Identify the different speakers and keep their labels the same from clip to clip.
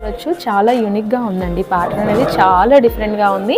Speaker 1: చూడొచ్చు చాలా యూనిక్గా ఉందండి. ప్యాటర్న్ అనేది చాలా డిఫరెంట్గా ఉంది.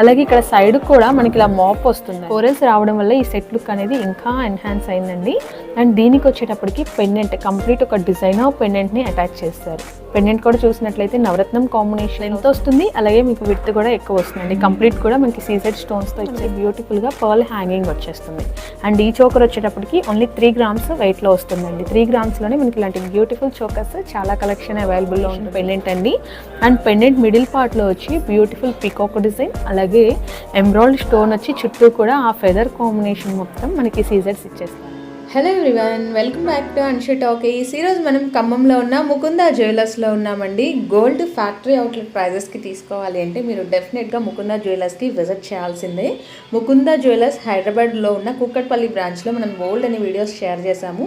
Speaker 1: అలాగే ఇక్కడ సైడ్ కూడా మనకి ఇలా మాప్ వస్తుంది. కోరల్స్ రావడం వల్ల ఈ సెట్ లుక్ అనేది ఇంకా ఎన్హాన్స్ అయిందండి. అండ్ దీనికి వచ్చేటప్పటికి పెండెంట్ కంప్లీట్ ఒక డిజైన్ ఆఫ్ పెండెంట్ని అటాచ్ చేస్తారు. పెండెంట్ కూడా చూసినట్లయితే నవరత్నం కాంబినేషన్ ఎంత వస్తుంది అలాగే మీకు విత్ కూడా ఎక్కువ వస్తుందండి. కంప్లీట్ కూడా మనకి సీజెడ్ స్టోన్స్తో ఇచ్చే బ్యూటిఫుల్గా పర్ల్ హ్యాంగింగ్ వచ్చేస్తుంది. అండ్ ఈ చోకర్ వచ్చేటప్పటికి ఓన్లీ త్రీ గ్రామ్స్ వెయిట్లో వస్తుందండి. త్రీ గ్రామ్స్లోనే మనకి ఇలాంటి బ్యూటిఫుల్ చోకర్స్ చాలా కలెక్షన్ అవైలబుల్లో ఉంది పెండెంట్ అండి. అండ్ పెండెంట్ మిడిల్ పార్ట్లో వచ్చి బ్యూటిఫుల్ పికోక్ డిజైన్ అలాగే అలాగే ఎంబ్రాయిడ్ స్టోన్ వచ్చి చుట్టూ కూడా ఆ ఫెదర్ కాంబినేషన్ మొత్తం మనకి సీజర్స్ ఇచ్చేస్తారు
Speaker 2: hello everyone welcome back to Anshu talkies ఈరోజు మనం ఖమ్మంలో ఉన్న ముకుంద జ్యువెలర్స్లో ఉన్నామండి. గోల్డ్ ఫ్యాక్టరీ అవుట్లెట్ ప్రైజెస్కి తీసుకోవాలి అంటే మీరు డెఫినెట్గా ముకుంద జ్యువెలర్స్కి విజిట్ చేయాల్సిందే. ముకుందా జ్యువెలర్స్ హైదరాబాద్లో ఉన్న కుక్కట్పల్లి బ్రాంచ్లో మనం గోల్డ్ అనే వీడియోస్ షేర్ చేశాము.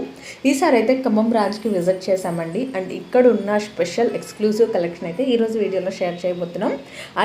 Speaker 2: ఈసారి అయితే ఖమ్మం బ్రాంచ్కి విజిట్ చేశామండి. అండ్ ఇక్కడ ఉన్న స్పెషల్ ఎక్స్క్లూజివ్ కలెక్షన్ అయితే ఈరోజు వీడియోలో షేర్ చేయబోతున్నాం.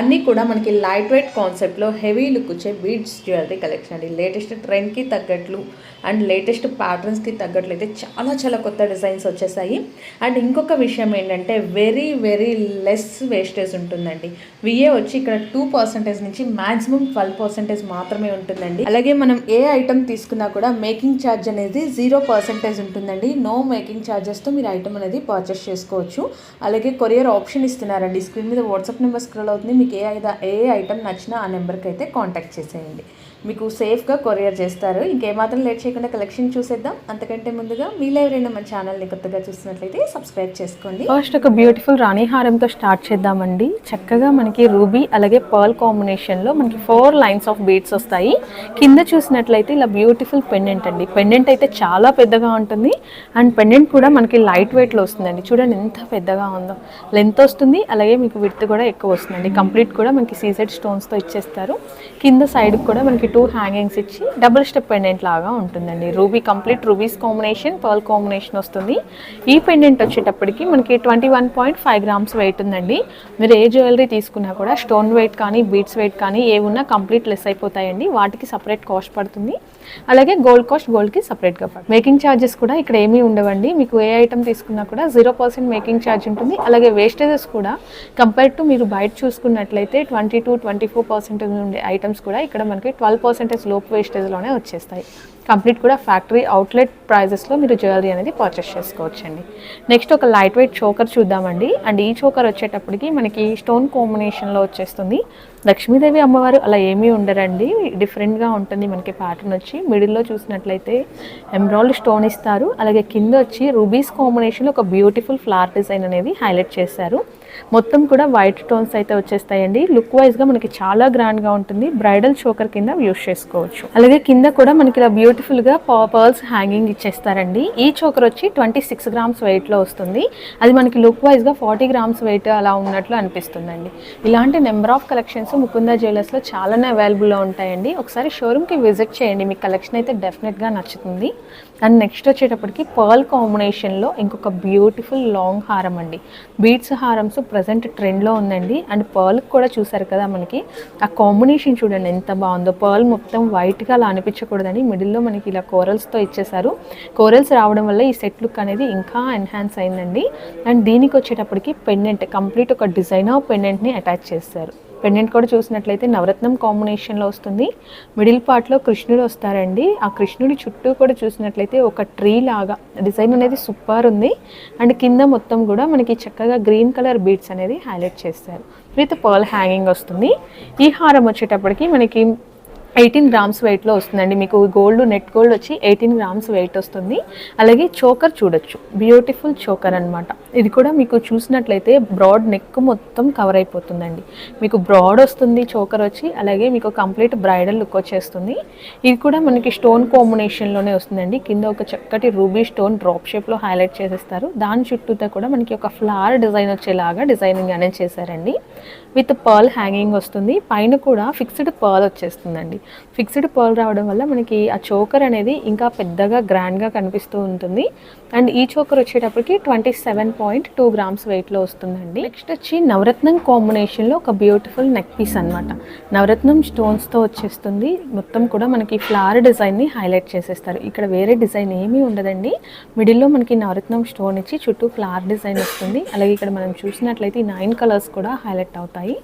Speaker 2: అన్నీ కూడా మనకి లైట్ వెయిట్ కాన్సెప్ట్లో హెవీ లుక్ వచ్చే బీడ్స్ జ్యువెలరీ కలెక్షన్ అండి. లేటెస్ట్ ట్రెండ్కి తగ్గట్లు అండ్ లేటెస్ట్ ప్యాటర్న్స్కి తగ్గట్లయితే చాలా చాలా కొత్త డిజైన్స్ వచ్చేసాయి. అండ్ ఇంకొక విషయం ఏంటంటే వెరీ వెరీ లెస్ వేస్టేజ్ ఉంటుందండి. విఏ వచ్చి ఇక్కడ టూ పర్సెంటేజ్ నుంచి మాక్సిమం ట్వెల్వ్ పర్సెంటేజ్ మాత్రమే ఉంటుందండి. అలాగే మనం ఏ ఐటమ్ తీసుకున్నా కూడా మేకింగ్ ఛార్జ్ అనేది జీరో పర్సెంటేజ్ ఉంటుందండి. నో మేకింగ్ ఛార్జెస్తో మీరు ఐటమ్ అనేది పర్చేస్ చేసుకోవచ్చు. అలాగే కొరియర్ ఆప్షన్ ఇస్తున్నారండి. స్క్రీన్ మీద వాట్సాప్ నెంబర్ స్క్రోల్ అవుతుంది. మీకు ఏ ఐదా ఏ ఐటమ్ నచ్చినా ఆ నెంబర్కి అయితే కాంటాక్ట్ చేసేయండి. మీకు సేఫ్గా కొరియర్ చేస్తారు. ఇంకేమాత్రం లేట్ చేయకుండా కలెక్షన్ చూసేద్దాం. అంతకంటే ముందుగా మీలో ఎవరైనా మన ఛానల్ని కొత్తగా చూస్తున్నట్లయితే సబ్స్క్రైబ్ చేసుకోండి.
Speaker 1: ఫస్ట్ ఒక బ్యూటిఫుల్ రాణి హారంతో స్టార్ట్ చేద్దామండి. చక్కగా మనకి రూబీ అలాగే పర్ల్ కాంబినేషన్లో మనకి ఫోర్ లైన్స్ ఆఫ్ బీట్స్ వస్తాయి. కింద చూసినట్లయితే ఇలా బ్యూటిఫుల్ పెండెంట్ అండి. పెండెంట్ అయితే చాలా పెద్దగా ఉంటుంది. అండ్ పెండెంట్ కూడా మనకి లైట్ వెయిట్లో వస్తుందండి. చూడండి ఎంత పెద్దగా ఉందో. లెంత్ వస్తుంది. అలాగే మీకు విడ్త్ కూడా ఎక్కువ వస్తుందండి. కంప్లీట్ కూడా మనకి సీసెడ్ స్టోన్స్తో ఇచ్చేస్తారు. కింద సైడ్ కూడా మనకి టూ హ్యాంగింగ్స్ ఇచ్చి డబుల్ స్టెప్ పెండెంట్ లాగా ఉంటుందండి. Ruby complete rubies combination pearl combination వస్తుంది. ఈ పెండెంట్ వచ్చేటప్పటికి మనకి twenty one point five grams weight ఉందండి. మీరు ఏ జ్యువెలరీ తీసుకున్నా కూడా స్టోన్ వెయిట్ కానీ బీడ్స్ వెయిట్ కానీ ఏ ఉన్నా కంప్లీట్ లెస్ అయిపోతాయండి. వాటికి సపరేట్ కాస్ట్ పడుతుంది. అలాగే గోల్డ్ కాస్ట్ గోల్డ్కి సపరేట్గా పడుతుంది. మేకింగ్ ఛార్జెస్ కూడా ఇక్కడ ఏమీ ఉండవండి. మీకు ఏ ఐటమ్ తీసుకున్నా కూడా జీరో పర్సెంట్ మేకింగ్ ఛార్జ్ ఉంటుంది. అలాగే వేస్టేజెస్ కూడా కంపేర్ టు మీరు బయట చూసుకున్నట్లయితే twenty to twenty four percent ఉండే ఐటమ్స్ కూడా ఇక్కడ మనకి ట్వెల్వ్ పర్సెంటేజ్ లోపు వేస్టేజ్లోనే వచ్చేస్తాయి. కంప్లీట్ కూడా ఫ్యాక్టరీ అవుట్లెట్ ప్రైజెస్లో మీరు జ్యువెలరీ అనేది పర్చేస్ చేసుకోవచ్చండి. నెక్స్ట్ ఒక లైట్ వెయిట్ చోకర్ చూద్దామండి. అండ్ ఈ చోకర్ వచ్చేటప్పటికి మనకి స్టోన్ కాంబినేషన్లో వచ్చేస్తుంది. లక్ష్మీదేవి అమ్మవారు అలా ఏమీ ఉండరండి. డిఫరెంట్గా ఉంటుంది మనకి ప్యాటర్న్ వచ్చి. మిడిల్లో చూసినట్లయితే ఎమ్రాల్డ్ స్టోన్ ఇస్తారు. అలాగే కింద వచ్చి రూబీస్ కాంబినేషన్లో ఒక బ్యూటిఫుల్ ఫ్లవర్ డిజైన్ అనేది హైలైట్ చేశారు. మొత్తం కూడా వైట్ టోన్స్ అయితే వచ్చేస్తాయండి. లుక్ వైజ్గా మనకి చాలా గ్రాండ్గా ఉంటుంది. బ్రైడల్ చోకర్ కింద యూస్ చేసుకోవచ్చు. అలాగే కింద కూడా మనకి ఇలా బ్యూటిఫుల్గా పర్ల్స్ హ్యాంగింగ్ ఇచ్చేస్తారండి. ఈ చోకర్ వచ్చి ట్వంటీ సిక్స్ గ్రామ్స్ వెయిట్లో వస్తుంది. అది మనకి లుక్ వైజ్గా ఫార్టీ గ్రామ్స్ వెయిట్ అలా ఉన్నట్లు అనిపిస్తుందండి. ఇలాంటి నెంబర్ ఆఫ్ కలెక్షన్స్ ముకుంద జ్యువెలర్స్లో చాలానే అవైలబుల్లో ఉంటాయండి. ఒకసారి షోరూమ్కి విజిట్ చేయండి. మీ కలెక్షన్ అయితే డెఫినెట్గా నచ్చుతుంది. అండ్ నెక్స్ట్ వచ్చేటప్పటికి పర్ల్ కాంబినేషన్లో ఇంకొక బ్యూటిఫుల్ లాంగ్ హారం అండి. బీట్స్ హారమ్స్ ప్రజెంట్ ట్రెండ్లో ఉందండి. అండ్ పర్ల్ కూడా చూసారు కదా మనకి. ఆ కాంబినేషన్ చూడండి ఎంత బాగుందో. పర్ల్ మొత్తం వైట్గా అలా అనిపించకూడదని మిడిల్లో మనకి ఇలా కోరల్స్తో ఇచ్చేసారు. కోరల్స్ రావడం వల్ల ఈ సెట్ లుక్ అనేది ఇంకా ఎన్హాన్స్ అయిందండి. అండ్ దీనికి వచ్చేటప్పటికి పెండెంట్ కంప్లీట్ ఒక డిజైన్ ఆఫ్ పెండెంట్ని అటాచ్ చేస్తారు పెండెంట్ కూడా చూసినట్లయితే నవరత్నం కాంబినేషన్లో వస్తుంది. మిడిల్ పార్ట్లో కృష్ణుడు వస్తారండి. ఆ కృష్ణుడి చుట్టూ కూడా చూసినట్లయితే ఒక ట్రీ లాగా డిజైన్ అనేది సూపర్ ఉంది. అండ్ కింద మొత్తం కూడా మనకి చక్కగా గ్రీన్ కలర్ బీడ్స్ అనేది హైలైట్ చేస్తారు. విత్ పర్ల్ హ్యాంగింగ్ వస్తుంది. ఈ హారం వచ్చేటప్పటికి మనకి ఎయిటీన్ గ్రామ్స్ వెయిట్లో వస్తుందండి. మీకు గోల్డ్ నెట్ గోల్డ్ వచ్చి ఎయిటీన్ గ్రామ్స్ వెయిట్ వస్తుంది. అలాగే చోకర్ చూడొచ్చు. బ్యూటిఫుల్ చోకర్ అన్నమాట. ఇది కూడా మీకు చూసినట్లయితే బ్రాడ్ నెక్ మొత్తం కవర్ అయిపోతుందండి. మీకు బ్రాడ్ వస్తుంది చోకర్ వచ్చి అలాగే మీకు కంప్లీట్ బ్రైడల్ లుక్ వచ్చేస్తుంది. ఇది కూడా మనకి స్టోన్ కాంబినేషన్లోనే వస్తుందండి. కింద ఒక చక్కటి రూబీ స్టోన్ డ్రాప్ షేప్లో హైలైట్ చేసేస్తారు. దాని చుట్టూతో కూడా మనకి ఒక ఫ్లవర్ డిజైన్ వచ్చేలాగా డిజైనింగ్ అనేది చేశారండి. విత్ పర్ల్ హ్యాంగింగ్ వస్తుంది. పైన కూడా ఫిక్స్డ్ పర్ల్ వచ్చేస్తుందండి. ఫిక్స్డ్ పర్ల్ రావడం వల్ల మనకి ఆ చోకర్ అనేది ఇంకా పెద్దగా గ్రాండ్గా కనిపిస్తూ ఉంటుంది. అండ్ ఈ చోకర్ వచ్చేటప్పటికి twenty seven point two grams వెయిట్లో వస్తుందండి. నెక్స్ట్ వచ్చి నవరత్నం కాంబినేషన్లో ఒక బ్యూటిఫుల్ నెక్ పీస్ అనమాట నవరత్నం స్టోన్స్తో వచ్చేస్తుంది. మొత్తం కూడా మనకి ఫ్లవర్ డిజైన్ని హైలైట్ చేసేస్తారు. ఇక్కడ వేరే డిజైన్ ఏమీ ఉండదండి. మిడిల్లో మనకి నవరత్నం స్టోన్ ఇచ్చి చుట్టూ ఫ్లవర్ డిజైన్ వస్తుంది. అలాగే ఇక్కడ మనం చూసినట్లయితే నైన్ కలర్స్ కూడా హైలైట్ అవుతాయి.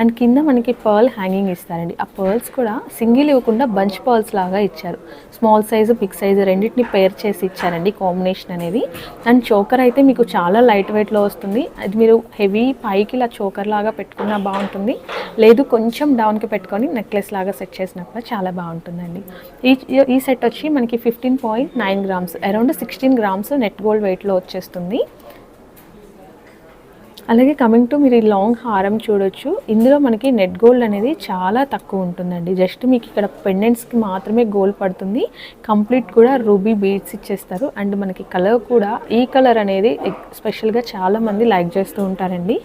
Speaker 1: అండ్ కింద మనకి పర్ల్ హ్యాంగింగ్ ఇస్తారండి. ఆ పర్ల్స్ కూడా సింగిల్ ఇవ్వకుండా బంచ్ పర్ల్స్ లాగా ఇచ్చారు. స్మాల్ సైజు బిగ్ సైజు రెండింటిని పేర్ చేసి ఇచ్చారండి కాంబినేషన్ అనేది. అండ్ చోకర్ అయితే మీకు చాలా లైట్ వెయిట్లో వస్తుంది. అది మీరు హెవీ పైకి ఇలా చోకర్ లాగా పెట్టుకున్నా బాగుంటుంది. లేదు కొంచెం డౌన్కి పెట్టుకొని నెక్లెస్ లాగా సెట్ చేసినా కూడా చాలా బాగుంటుందండి. ఈ ఈ సెట్ వచ్చి మనకి fifteen point nine grams around sixteen grams net gold వెయిట్లో వచ్చేస్తుంది. అలాగే కమింగ్ టు మీరు ఈ లాంగ్ హారం చూడొచ్చు. ఇందులో మనకి నెట్ గోల్డ్ అనేది చాలా తక్కువ ఉంటుందండి. జస్ట్ మీకు ఇక్కడ పెండెంట్స్కి మాత్రమే గోల్డ్ పడుతుంది. కంప్లీట్ కూడా రూబీ బీడ్స్ ఇచ్చేస్తారు. అండ్ మనకి కలర్ కూడా ఈ కలర్ అనేది స్పెషల్గా చాలామంది లైక్ చేస్తూ ఉంటారండి.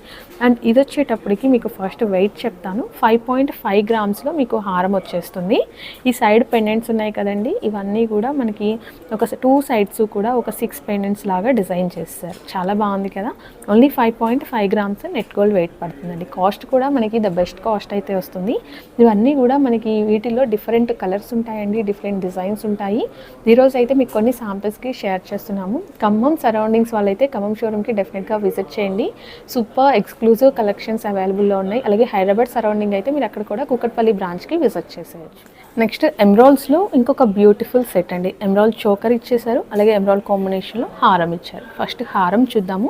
Speaker 1: అండ్ ఇది వచ్చేటప్పటికి మీకు ఫస్ట్ వెయిట్ చెప్తాను. ఫైవ్ పాయింట్ ఫైవ్ గ్రామ్స్లో మీకు హారం వచ్చేస్తుంది. ఈ సైడ్ పెండెంట్స్ ఉన్నాయి కదండి. ఇవన్నీ కూడా మనకి ఒక టూ సైడ్స్ కూడా ఒక సిక్స్ పెండెంట్స్ లాగా డిజైన్ చేస్తారు. చాలా బాగుంది కదా. Only five point five grams net gold weight పడుతుందండి. కాస్ట్ కూడా మనకి ద బెస్ట్ కాస్ట్ అయితే వస్తుంది. ఇవన్నీ కూడా మనకి వీటిలో డిఫరెంట్ కలర్స్ ఉంటాయండి డిఫరెంట్ డిజైన్స్ ఉంటాయి. ఈరోజు అయితే మీకు కొన్ని శాంపిల్స్కి షేర్ చేస్తున్నాము. ఖమ్మం సరౌండింగ్స్ వాళ్ళైతే ఖమ్మం షోరూమ్కి డెఫినెట్గా విజిట్ చేయండి. సూపర్ ఎక్స్క్లూజివ్ కలెక్షన్స్ అవైలబుల్లో ఉన్నాయి. అలాగే హైదరాబాద్ సరౌండింగ్ అయితే మీరు అక్కడ కూడా కూకట్పల్లి బ్రాంచ్కి విజిట్ చేసేయచ్చు. నెక్స్ట్ ఎమ్రాల్స్లో ఇంకొక బ్యూటిఫుల్ సెట్ అండి. ఎమ్రాల్ చోకర్ ఇచ్చేసారు అలాగే ఎమ్రాల్ కాంబినేషన్లో హారం ఇచ్చారు. ఫస్ట్ హారం చూద్దాము.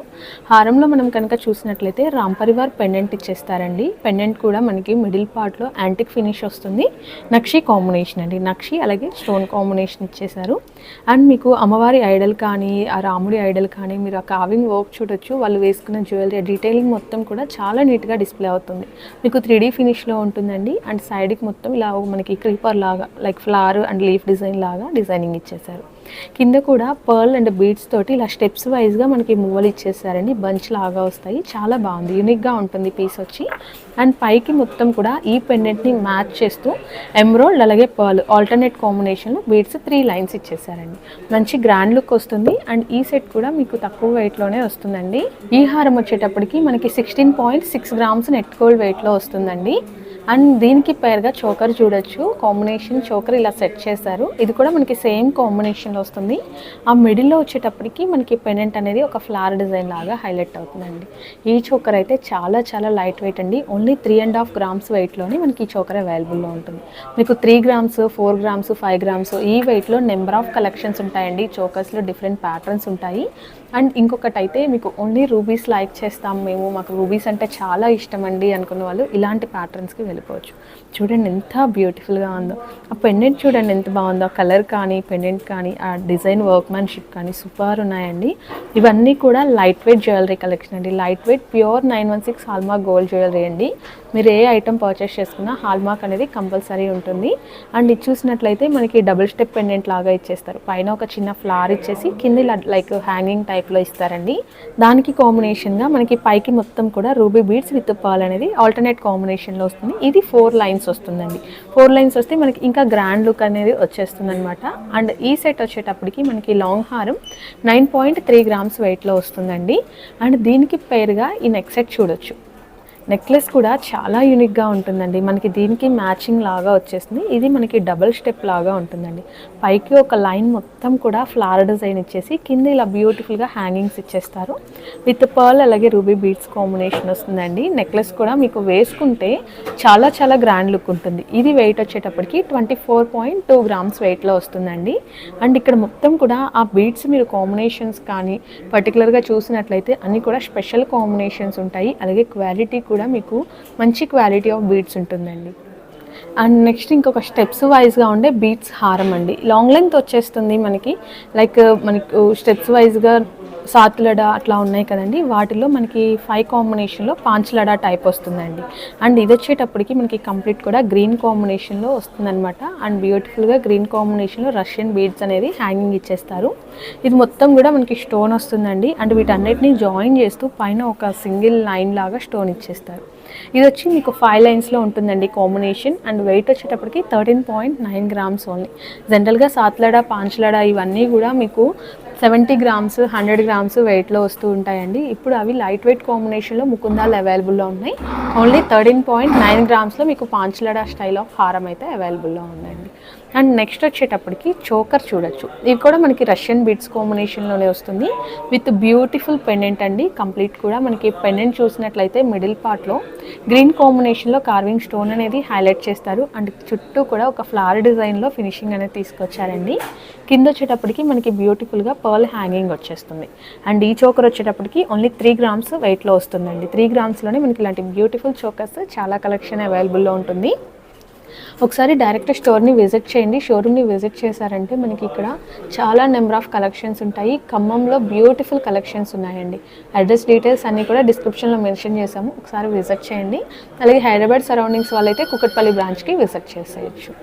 Speaker 1: హారంలో మనం కనుక చూసినట్లయితే రామ్ పరివార్ పెండెంట్ ఇచ్చేస్తారండి. పెండెంట్ కూడా మనకి మిడిల్ పార్ట్లో యాంటిక్ ఫినిష్ వస్తుంది. నక్షి కాంబినేషన్ అండి. నక్షి అలాగే స్టోన్ కాంబినేషన్ ఇచ్చేసారు అండ్ మీకు అమ్మవారి ఐడల్ కానీ ఆ రాముడి ఐడల్ కానీ మీరు ఆ కావింగ్ వర్క్ చూడొచ్చు. వాళ్ళు వేసుకున్న జ్యువెలరీ డీటెయిలింగ్ మొత్తం కూడా చాలా నీట్గా డిస్ప్లే అవుతుంది. మీకు త్రీ డీ ఫినిష్లో ఉంటుందండి. అండ్ సైడ్కి మొత్తం ఇలా మనకి క్రీపర్ లాగా like flower and leaf design లాగా డిజైనింగ్ ఇచ్చేసారు. కింద కూడా పర్ల్ అండ్ బీడ్స్ తోటి ఇలా స్టెప్స్ వైజ్గా మనకి మూవలు ఇచ్చేసారండి. బంచ్ లాగా వస్తాయి. చాలా బాగుంది. యూనిక్గా ఉంటుంది పీస్ వచ్చి. అండ్ పైకి మొత్తం కూడా ఈ పెండెంట్ని మ్యాచ్ చేస్తూ ఎమ్రోల్డ్ అలాగే పర్ల్ ఆల్టర్నేట్ కాంబినేషన్లో బీడ్స్ త్రీ లైన్స్ ఇచ్చేసారండి. మంచి గ్రాండ్ లుక్ వస్తుంది. అండ్ ఈ సెట్ కూడా మీకు తక్కువ వెయిట్లోనే వస్తుందండి. ఈ హారం వచ్చేటప్పటికి మనకి sixteen point six grams net gold వెయిట్లో వస్తుందండి. అండ్ దీనికి పేరుగా చోకర్ చూడొచ్చు. కాంబినేషన్ చోకర్ ఇలా సెట్ చేశారు. ఇది కూడా మనకి సేమ్ కాంబినేషన్ కాంబినేషన్లో వస్తుంది. ఆ మిడిల్లో వచ్చేటప్పటికి మనకి పెండెంట్ అనేది ఒక ఫ్లవర్ డిజైన్ లాగా హైలైట్ అవుతుందండి. ఈ చోకర్ అయితే చాలా చాలా లైట్ వెయిట్ అండి. Only three and half grams వెయిట్లోనే మనకి ఈ చోకర్ అవైలబుల్లో ఉంటుంది. మీకు three grams four grams five grams ఈ వెయిట్లో నెంబర్ ఆఫ్ కలెక్షన్స్ ఉంటాయండి. చోకర్స్లో డిఫరెంట్ ప్యాటర్న్స్ ఉంటాయి. అండ్ ఇంకొకటి అయితే మీకు ఓన్లీ రూబీస్ లైక్ చేస్తాం మేము. మాకు రూబీస్ అంటే చాలా ఇష్టం అండి అనుకున్న వాళ్ళు ఇలాంటి ప్యాటర్న్స్కి వెళ్ళిపోవచ్చు. చూడండి ఎంత బ్యూటిఫుల్గా ఉందో. ఆ పెండెంట్ చూడండి ఎంత బాగుందో. కలర్ కానీ పెండెంట్ కానీ ఆ డిజైన్ వర్క్మెన్షిప్ కానీ సూపర్ ఉన్నాయండి. ఇవన్నీ కూడా లైట్ వెయిట్ జ్యువెలరీ కలెక్షన్ అండి. Light weight pure nine one six hallmark gold jewellery అండి. మీరు ఏ ఐటమ్ పర్చేస్ చేసుకున్నా హాల్మార్క్ అనేది కంపల్సరీ ఉంటుంది. అండ్ ఇది చూసినట్లయితే మనకి డబుల్ స్టెప్ పెండెంట్ లాగా ఇచ్చేస్తారు. పైన ఒక చిన్న ఫ్లవర్ ఇచ్చేసి కింద లైక్ హ్యాంగింగ్ టైప్లో ఇస్తారండి. దానికి కాంబినేషన్గా మనకి పైకి మొత్తం కూడా రూబీ బీడ్స్ విత్ పాల్ అనేది ఆల్టర్నేట్ కాంబినేషన్లో వస్తుంది. ఇది ఫోర్ లైన్స్ వస్తుందండి. ఫోర్ లైన్స్ వస్తే మనకి ఇంకా గ్రాండ్ లుక్ అనేది వచ్చేస్తుంది అనమాట అండ్ ఈ సెట్ వచ్చి వచ్చేటప్పటికి మనకి లాంగ్ హారం నైన్ పాయింట్ త్రీ గ్రామ్స్ వెయిట్లో వస్తుందండి. అండ్ దీనికి పేరుగా ఈ నెక్ సెట్ చూడొచ్చు. నెక్లెస్ కూడా చాలా యూనిక్గా ఉంటుందండి. మనకి దీనికి మ్యాచింగ్ లాగా వచ్చేసింది ఇది మనకి డబుల్ స్టెప్ లాగా ఉంటుందండి. పైకి ఒక లైన్ మొత్తం కూడా ఫ్లవర్ డిజైన్ ఇచ్చేసి కింద ఇలా బ్యూటిఫుల్గా హ్యాంగింగ్స్ ఇచ్చేస్తారు. విత్ పర్ల్ అలాగే రూబీ బీడ్స్ కాంబినేషన్ వస్తుందండి. నెక్లెస్ కూడా మీకు వేసుకుంటే చాలా చాలా గ్రాండ్ లుక్ ఉంటుంది. ఇది వెయిట్ వచ్చేటప్పటికి twenty four point two grams వెయిట్లో వస్తుందండి. అండ్ ఇక్కడ మొత్తం కూడా ఆ బీడ్స్ మీరు కాంబినేషన్స్ కానీ పర్టికులర్గా చూసినట్లయితే అన్నీ కూడా స్పెషల్ కాంబినేషన్స్ ఉంటాయి. అలాగే క్వాలిటీ కూడా మీకు మంచి క్వాలిటీ ఆఫ్ బీట్స్ ఉంటుందండి. అండ్ నెక్స్ట్ ఇంకొక స్టెప్స్ వైజ్గా ఉండే బీట్స్ హారం అండి. లాంగ్ లెంత్ వచ్చేస్తుంది మనకి. లైక్ మనకు స్టెప్స్ వైజ్గా సాతులడ అట్లా ఉన్నాయి కదండి. వాటిలో మనకి ఫైవ్ కాంబినేషన్లో పాంచలడ టైప్ వస్తుందండి. అండ్ ఇది వచ్చేటప్పటికి మనకి కంప్లీట్ కూడా గ్రీన్ కాంబినేషన్లో వస్తుందన్నమాట. అండ్ బ్యూటిఫుల్గా గ్రీన్ కాంబినేషన్లో రష్యన్ బీడ్స్ అనేది హ్యాంగింగ్ ఇచ్చేస్తారు. ఇది మొత్తం కూడా మనకి స్టోన్ వస్తుందండి. అండ్ వీటన్నిటిని జాయిన్ చేస్తూ పైన ఒక సింగిల్ లైన్ లాగా స్టోన్ ఇచ్చేస్తారు. ఇది వచ్చి మీకు ఫైవ్ లైన్స్లో ఉంటుందండి కాంబినేషన్ అండ్ వెయిట్ వచ్చేటప్పటికి thirteen point nine grams only జనరల్గా సాత్లడ పాంచలడ ఇవన్నీ కూడా మీకు సెవెంటీ గ్రామ్స్ హండ్రెడ్ గ్రామ్స్ వెయిట్లో వస్తూ ఉంటాయండి. ఇప్పుడు అవి లైట్ వెయిట్ కాంబినేషన్లో ముకుందాలు అవైలబుల్లో ఉన్నాయి. ఓన్లీ థర్టీన్ పాయింట్ నైన్ గ్రామ్స్లో మీకు పాంచలడా స్టైల్ ఆఫ్ హారం అయితే అవైలబుల్లో ఉందండి. అండ్ నెక్స్ట్ వచ్చేటప్పటికి చోకర్ చూడొచ్చు. ఇది కూడా మనకి రష్యన్ బీట్స్ కాంబినేషన్లోనే వస్తుంది. విత్ బ్యూటిఫుల్ పెండెంట్ అండి. కంప్లీట్ కూడా మనకి పెండెంట్ చూసినట్లయితే మిడిల్ పార్ట్లో గ్రీన్ కాంబినేషన్లో కార్వింగ్ స్టోన్ అనేది హైలైట్ చేస్తారు. అండ్ చుట్టూ కూడా ఒక ఫ్లవర్ డిజైన్లో ఫినిషింగ్ అనేది తీసుకొచ్చారండి. కింద వచ్చేటప్పటికి మనకి బ్యూటిఫుల్గా పర్ల్ హ్యాంగింగ్ వచ్చేస్తుంది. అండ్ ఈ చోకర్ వచ్చేటప్పటికి ఓన్లీ త్రీ గ్రామ్స్ వెయిట్లో వస్తుందండి. త్రీ గ్రామ్స్లోనే మనకి ఇలాంటి బ్యూటిఫుల్ చోకర్స్ చాలా కలెక్షన్ అవైలబుల్లో ఉంటుంది. ఒకసారి డైరెక్ట్ స్టోర్ని విజిట్ చేయండి. షోరూమ్ని విజిట్ చేశారంటే మనకి ఇక్కడ చాలా నెంబర్ ఆఫ్ కలెక్షన్స్ ఉంటాయి. ఖమ్మంలో బ్యూటిఫుల్ కలెక్షన్స్ ఉన్నాయండి. అడ్రస్ డీటెయిల్స్ అన్నీ కూడా డిస్క్రిప్షన్లో మెన్షన్ చేసాము ఒకసారి విజిట్ చేయండి. అలాగే హైదరాబాద్ సరౌండింగ్స్ వాళ్ళైతే కుకట్పల్లి బ్రాంచ్కి విజిట్ చేసేయచ్చు.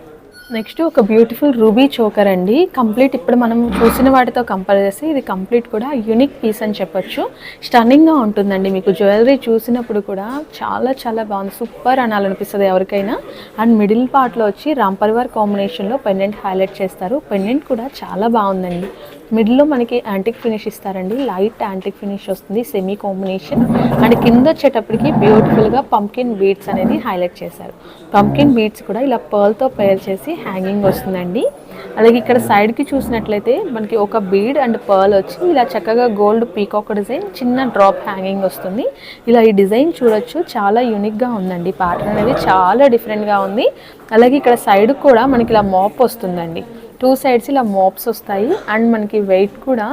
Speaker 1: నెక్స్ట్ ఒక బ్యూటిఫుల్ రూబీ చోకర్ అండి. కంప్లీట్ ఇప్పుడు మనం చూసిన వాటితో కంపేర్ చేస్తే ఇది కంప్లీట్ కూడా యూనిక్ పీస్ అని చెప్పొచ్చు. స్టన్నింగ్గా ఉంటుందండి మీకు జ్యువెలరీ చూసినప్పుడు కూడా. చాలా చాలా బాగుంది. సూపర్ అనాలనిపిస్తుంది ఎవరికైనా. అండ్ మిడిల్ పార్ట్లో వచ్చి రాంపర్వార్ కాంబినేషన్లో పెండెంట్ హైలైట్ చేస్తారు. పెండెంట్ కూడా చాలా బాగుందండి. మిడిల్లో మనకి యాంటిక్ ఫినిష్ ఇస్తారండి. లైట్ యాంటిక్ ఫినిష్ వస్తుంది సెమీ కాంబినేషన్ అండ్ కింద వచ్చేటప్పటికి బ్యూటిఫుల్గా పంకిన్ బీడ్స్ అనేది హైలైట్ చేశారు. పంకిన్ బీడ్స్ కూడా ఇలా పర్ల్తో పేర్ చేసి హ్యాంగింగ్ వస్తుందండి. అలాగే ఇక్కడ సైడ్కి చూసినట్లయితే మనకి ఒక బీడ్ అండ్ పర్ల్ వచ్చి ఇలా చక్కగా గోల్డ్ పీకాక్ డిజైన్ చిన్న డ్రాప్ హ్యాంగింగ్ వస్తుంది. ఇలా ఈ డిజైన్ చూడొచ్చు చాలా యూనిక్గా ఉందండి. ప్యాటర్న్ అనేది చాలా డిఫరెంట్గా ఉంది. అలాగే ఇక్కడ సైడ్ కూడా మనకి ఇలా మాప్ వస్తుందండి. టూ సైడ్స్ ఇలా మోప్స్ వస్తాయి. అండ్ మనకి వెయిట్ కూడా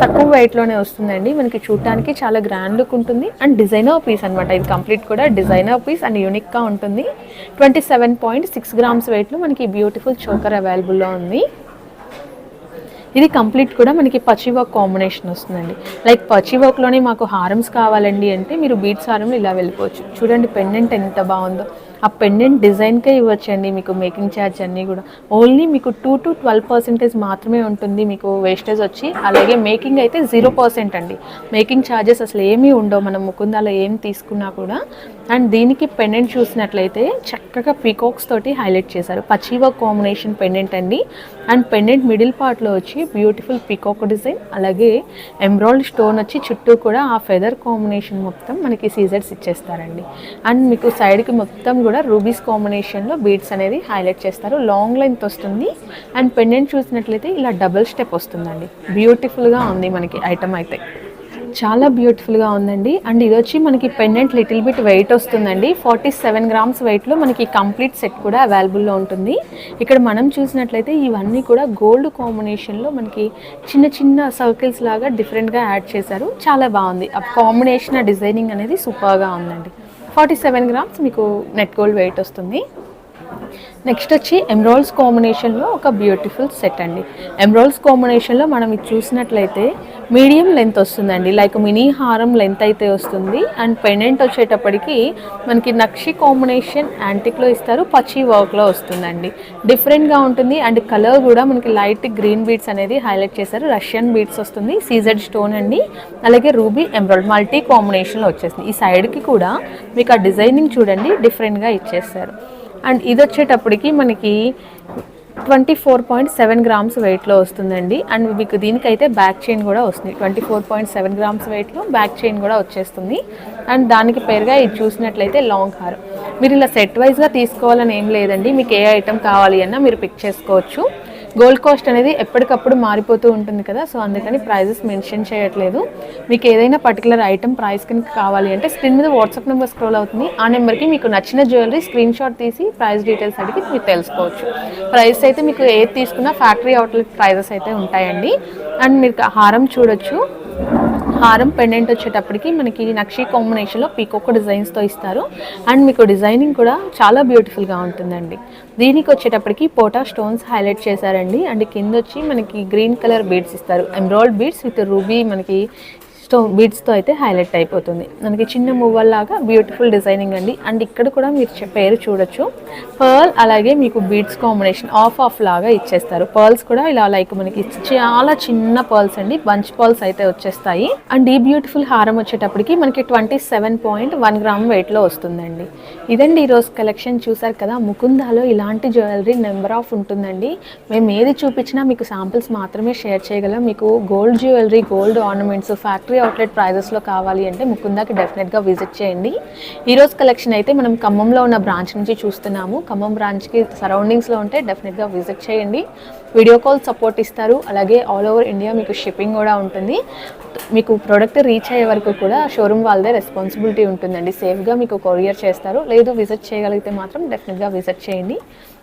Speaker 1: తక్కువ వెయిట్లోనే వస్తుందండి. మనకి చూడటానికి చాలా గ్రాండ్ లుక్ ఉంటుంది. అండ్ డిజైనర్ పీస్ అనమాట ఇది కంప్లీట్ కూడా డిజైనర్ పీస్ అండ్ యూనిక్గా ఉంటుంది. Twenty seven point six grams వెయిట్లో మనకి బ్యూటిఫుల్ చోకర్ అవైలబుల్లో ఉంది. ఇది కంప్లీట్ కూడా మనకి పచ్చి వర్క్ కాంబినేషన్ వస్తుందండి. లైక్ పచ్చి వర్క్లోనే మాకు హారమ్స్ కావాలండి అంటే మీరు బీట్స్ హారంలో ఇలా వెళ్ళిపోవచ్చు. చూడండి పెండెంట్ ఎంత బాగుందో. ఆ పెండెంట్ డిజైన్కే ఇవ్వచ్చండి మీకు మేకింగ్ ఛార్జ్ అన్నీ కూడా. ఓన్లీ మీకు టూ టు ట్వెల్వ్ పర్సెంటేజ్ మాత్రమే ఉంటుంది మీకు వేస్టేజ్ వచ్చి. అలాగే మేకింగ్ అయితే జీరో పర్సెంట్ అండి. మేకింగ్ ఛార్జెస్ అసలు ఏమీ ఉండవు మనం ముకుందాలో ఏం తీసుకున్నా కూడా. అండ్ దీనికి పెండెంట్ చూసినట్లయితే చక్కగా పీకాక్స్ తోటి హైలైట్ చేశారు. పచ్చి కాంబినేషన్ పెండెంట్ అండి. అండ్ పెండెంట్ మిడిల్ పార్ట్లో వచ్చి బ్యూటిఫుల్ పీకాక్ డిజైన్ అలాగే ఎంబ్రాయిడ్ స్టోన్ వచ్చి చుట్టూ కూడా ఆ ఫెదర్ కాంబినేషన్ మొత్తం మనకి సీజర్స్ ఇచ్చేస్తారండి. అండ్ మీకు సైడ్కి మొత్తం కూడా రూబీస్ కాంబినేషన్లో బీడ్స్ అనేది హైలైట్ చేస్తారు. లాంగ్ లెంత్ వస్తుంది. అండ్ పెండెంట్ చూసినట్లయితే ఇలా డబుల్ స్టెప్ వస్తుందండి. బ్యూటిఫుల్గా ఉంది మనకి ఐటమ్ అయితే. చాలా బ్యూటిఫుల్గా ఉందండి. అండ్ ఇది వచ్చి మనకి పెండెంట్ లిటిల్ బిట్ వెయిట్ వస్తుందండి. ఫార్టీ సెవెన్ గ్రామ్స్ వెయిట్లో మనకి కంప్లీట్ సెట్ కూడా అవైలబుల్లో ఉంటుంది. ఇక్కడ మనం చూసినట్లయితే ఇవన్నీ కూడా గోల్డ్ కాంబినేషన్లో మనకి చిన్న చిన్న సర్కిల్స్ లాగా డిఫరెంట్గా యాడ్ చేశారు. చాలా బాగుంది. ఆ కాంబినేషన్ ఆ డిజైనింగ్ అనేది సూపర్గా ఉందండి. ఫార్టీ సెవెన్ గ్రామ్స్ మీకు నెట్ గోల్డ్ వెయిట్ వస్తుంది. నెక్స్ట్ వచ్చి ఎమ్రాల్స్ కాంబినేషన్లో ఒక బ్యూటిఫుల్ సెట్ అండి. ఎమ్రాల్స్ కాంబినేషన్లో మనం ఇది చూసినట్లయితే మీడియం లెంత్ వస్తుందండి. లైక్ మినీ హారం లెంత్ అయితే వస్తుంది. అండ్ పెండెంట్ వచ్చేటప్పటికి మనకి నక్షి కాంబినేషన్ యాంటిక్లో ఇస్తారు. పచ్చి వర్క్లో వస్తుందండి. డిఫరెంట్గా ఉంటుంది. అండ్ కలర్ కూడా మనకి లైట్ గ్రీన్ బీడ్స్ అనేది హైలైట్ చేశారు. రష్యన్ బీడ్స్ వస్తుంది. సీజెడ్ స్టోన్ అండి. అలాగే రూబీ ఎమ్రాయిడ్ మల్టీ కాంబినేషన్లో వచ్చేసింది. ఈ సైడ్కి కూడా మీకు ఆ డిజైనింగ్ చూడండి. డిఫరెంట్గా ఇచ్చేస్తారు అండ్ ఇది వచ్చేటప్పటికి మనకి twenty four point seven grams వెయిట్లో వస్తుందండి. అండ్ మీకు దీనికైతే బ్యాక్ చైన్ కూడా వస్తుంది. Twenty four point seven grams వెయిట్లో బ్యాక్ చైన్ కూడా వచ్చేస్తుంది. అండ్ దానికి పేరుగా ఇది చూసినట్లయితే లాంగ్ హార్. మీరు ఇలా సెట్ వైజ్గా తీసుకోవాలని ఏం లేదండి. మీకు ఏ ఐటమ్ కావాలి అన్నా మీరు పిక్ చేసుకోవచ్చు. గోల్డ్ కాస్ట్ అనేది ఎప్పటికప్పుడు మారిపోతూ ఉంటుంది కదా సో అందుకని ప్రైజెస్ మెన్షన్ చేయట్లేదు. మీకు ఏదైనా పర్టికులర్ ఐటమ్ ప్రైస్ కనుక కావాలి అంటే స్క్రీన్ మీద వాట్సాప్ నెంబర్ స్క్రోల్ అవుతుంది. ఆ నెంబర్కి మీకు నచ్చిన జ్యువెలరీ స్క్రీన్ షాట్ తీసి ప్రైస్ డీటెయిల్స్ అడిగి మీరు తెలుసుకోవచ్చు. ప్రైస్ అయితే మీకు ఏది తీసుకున్నా ఫ్యాక్టరీ అవుట్లెట్ ప్రైజెస్ అయితే ఉంటాయండి. అండ్ మీరు హారం చూడొచ్చు. హారం పెండెంట్ వచ్చేటప్పటికి మనకి నక్షి కాంబినేషన్లో పీకొక్క డిజైన్స్తో ఇస్తారు. అండ్ మీకు డిజైనింగ్ కూడా చాలా బ్యూటిఫుల్గా ఉంటుందండి. దీనికి వచ్చేటప్పటికి పోటా స్టోన్స్ హైలైట్ చేశారండి. అండ్ కింద వచ్చి మనకి గ్రీన్ కలర్ బీడ్స్ ఇస్తారు. ఎమ్రాయిడ్ బీడ్స్ విత్ రూబీ మనకి స్టోన్ బీడ్స్తో అయితే హైలైట్ అయిపోతుంది. మనకి చిన్న మువ్వల్ లాగా బ్యూటిఫుల్ డిజైనింగ్ అండి. అండ్ ఇక్కడ కూడా మీరు పేరు చూడొచ్చు. పర్ల్ అలాగే మీకు బీడ్స్ కాంబినేషన్ ఆఫ్ ఆఫ్ లాగా ఇచ్చేస్తారు. పర్ల్స్ కూడా ఇలా లైక్ మనకి చాలా చిన్న పర్ల్స్ అండి. బంచ్ పర్ల్స్ అయితే వచ్చేస్తాయి. అండ్ ఈ బ్యూటిఫుల్ హారం వచ్చేటప్పటికి మనకి twenty seven point one gram వెయిట్లో వస్తుందండి. ఇదండి ఈరోజు కలెక్షన్ చూసారు కదా? ముకుందాలో ఇలాంటి జ్యువెలరీ నెంబర్ ఆఫ్ ఉంటుందండి. మేము ఏది చూపించినా మీకు శాంపిల్స్ మాత్రమే షేర్ చేయగలం. మీకు gold jewellery gold ornaments factory outlet ప్రైజెస్లో కావాలి అంటే ముకుందాకి డెఫినెట్గా విజిట్ చేయండి. ఈరోజు కలెక్షన్ అయితే మనం ఖమ్మంలో ఉన్న బ్రాంచ్ నుంచి చూస్తున్నాము. ఖమ్మం బ్రాంచ్కి సరౌండింగ్స్లో ఉంటే డెఫినెట్గా విజిట్ చేయండి. వీడియో కాల్ సపోర్ట్ ఇస్తారు. అలాగే ఆల్ ఓవర్ ఇండియా మీకు షిప్పింగ్ కూడా ఉంటుంది. మీకు ప్రోడక్ట్ రీచ్ అయ్యే వరకు కూడా షోరూమ్ వాళ్ళదే రెస్పాన్సిబిలిటీ ఉంటుందండి. సేఫ్గా మీకు కొరియర్ చేస్తారు. లేదు విజిట్ చేయగలిగితే మాత్రం డెఫినెట్గా విజిట్ చేయండి.